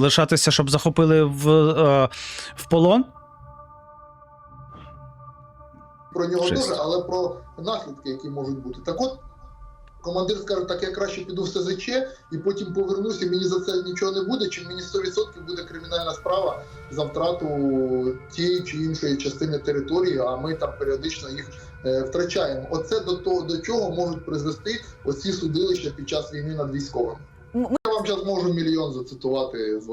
Лишатися, щоб захопили в, е, в полон? про нього Жесть. дуже, але про наслідки, які можуть бути. Так от, командир скаже, так я краще піду в СЗЧ і потім повернуся, і мені за це нічого не буде, чи мені 100% буде кримінальна справа за втрату тієї чи іншої частини території, а ми там періодично їх е, втрачаємо. Оце до того, до чого можуть призвести оці судилища під час війни над військовими. Я вам можу мільйон зацитувати з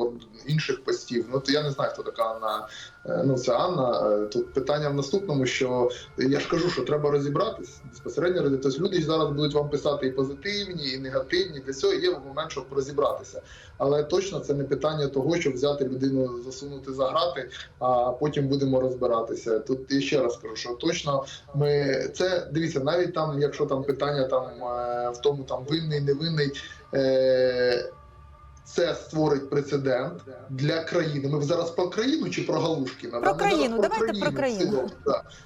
інших постів. Ну то я не знаю, хто така Анна. Е, Ну це Анна. Е, Тут питання в наступному, що я ж кажу, що треба розібратись безпосередньо. роз- Тобто люди зараз будуть вам писати і позитивні, і негативні. Для цього є момент, щоб розібратися. Але точно це не питання того, щоб взяти людину, засунути за грати, а потім будемо розбиратися. Тут я ще раз кажу, що точно ми це дивіться, навіть там, якщо там питання там е, в тому там винний, невинний. Е, це створить прецедент для країни. Ми зараз про країну чи про Галушкіна? Про країну. Давайте про країну.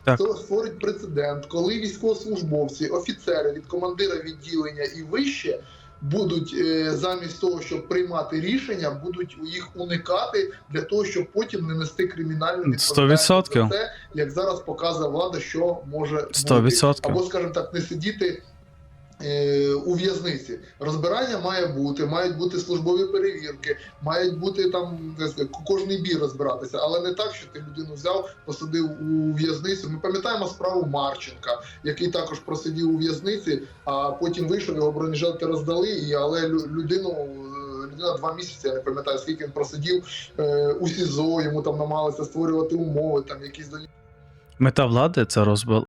Так. Це створить прецедент, коли військовослужбовці, офіцери від командира відділення і вище будуть е, замість того, щоб приймати рішення, будуть їх уникати для того, щоб потім не нести кримінальну Сто відповідальність те, як зараз показує влада, що може Сто бути. або, скажімо так, не сидіти. Е, У в'язниці розбирання має бути, мають бути службові перевірки, мають бути там кожний бій розбиратися, але не так, що ти людину взяв, посадив у в'язницю. Ми пам'ятаємо справу Марченка, який також просидів у в'язниці, а потім вийшов, його бронежилети роздали, і але людину. е, Людина два місяці, я не пам'ятаю, скільки він просидів е, у СІЗО, йому там намагалися створювати умови, там якісь до Мета влади це розбил,